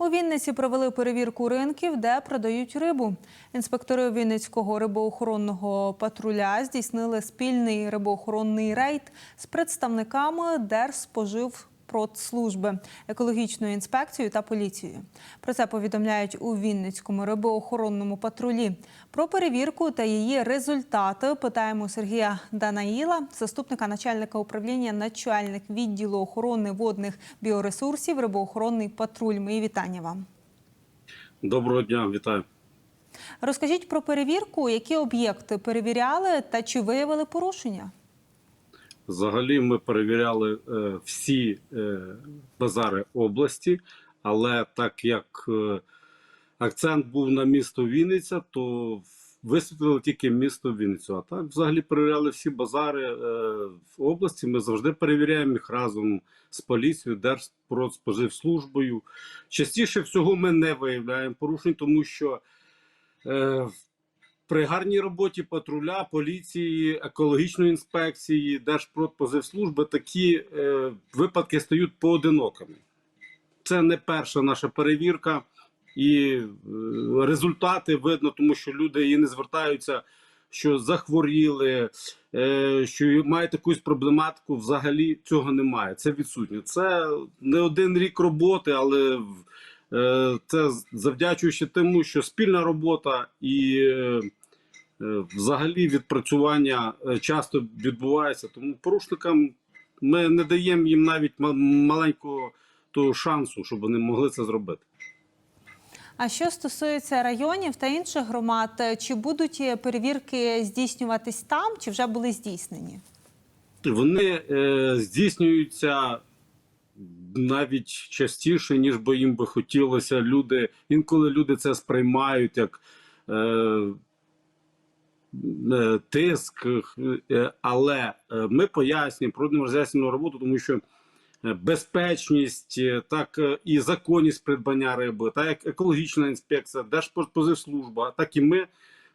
У Вінниці провели перевірку ринків, де продають рибу. Інспектори Вінницького рибоохоронного патруля здійснили спільний рибоохоронний рейд з представниками Держспоживпродслужби, екологічною інспекцією та поліцією. Про це повідомляють у Вінницькому рибоохоронному патрулі. Про перевірку та її результати питаємо Сергія Данаїла, заступника начальника управління, начальник відділу охорони водних біоресурсів, рибоохоронний патруль. Мої вітання вам. Доброго дня, вітаю. Розкажіть про перевірку, які об'єкти перевіряли та чи виявили порушення? Взагалі, ми перевіряли е, всі е, базари області, але так як е, акцент був на місто Вінниця, то висвітлили тільки місто Вінницю. А так, взагалі, перевіряли всі базари в області. Ми завжди перевіряємо їх разом з поліцією, Держпродспоживслужбою. Частіше всього ми не виявляємо порушень, тому що. Е, при гарній роботі патруля, поліції, екологічної інспекції, Держпродпозивслужби такі е, випадки стають поодинокими. Це не перша наша перевірка, і е, результати видно, тому що люди і не звертаються, що захворіли, е, що мають якусь проблематику. Взагалі цього немає. Це відсутнє. Це не один рік роботи, але е, це завдячуючи тому, що спільна робота і. Е, Е, Взагалі відпрацювання е, часто відбувається, тому порушникам ми не даємо їм навіть маленького того шансу, щоб вони могли це зробити. А що стосується районів та інших громад, чи будуть перевірки здійснюватись там, чи вже були здійснені? Вони е, здійснюються навіть частіше, ніж би їм би хотілося. Люди інколи люди це сприймають як. Е, е, Тиск, е, але е, ми пояснюємо, проводимо роз'яснювальну роботу, тому що е, безпечність, е, так е, і законність придбання риби, так як екологічна інспекція, Держпродспоживслужба, так і ми,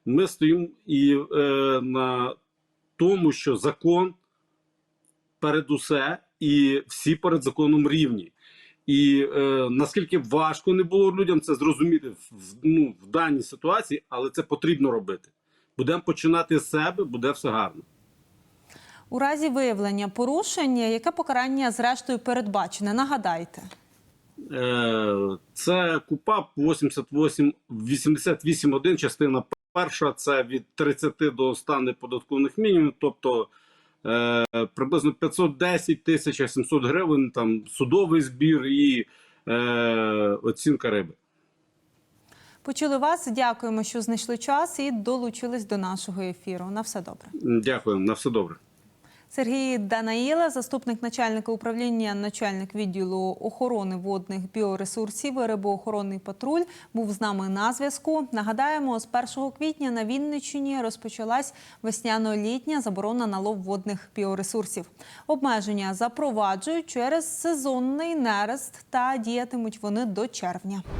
ми стоїмо і е, на тому, що закон перед усе, і всі перед законом рівні. І е, наскільки важко не було людям це зрозуміти в- ну, в даній ситуації, але це потрібно робити. Будемо починати з себе, буде все гарно. У разі виявлення порушень, яке покарання зрештою передбачене? Нагадайте. Е, це КУПАП 88 88.1, частина перша. Це від 30 до 100 неподаткових мінімумів, тобто е, приблизно 510 тисяч 700 гривень, там судовий збір і е, оцінка риби. Почули вас. Дякуємо, що знайшли час і долучились до нашого ефіру. На все добре. Дякую, на все добре. Сергій Данаїла, заступник начальника управління, начальник відділу охорони водних біоресурсів, рибоохоронний патруль, був з нами на зв'язку. Нагадаємо, з 1 квітня на Вінниччині розпочалась весняно-літня заборона на лов водних біоресурсів. Обмеження запроваджують через сезонний нерест та діятимуть вони до червня.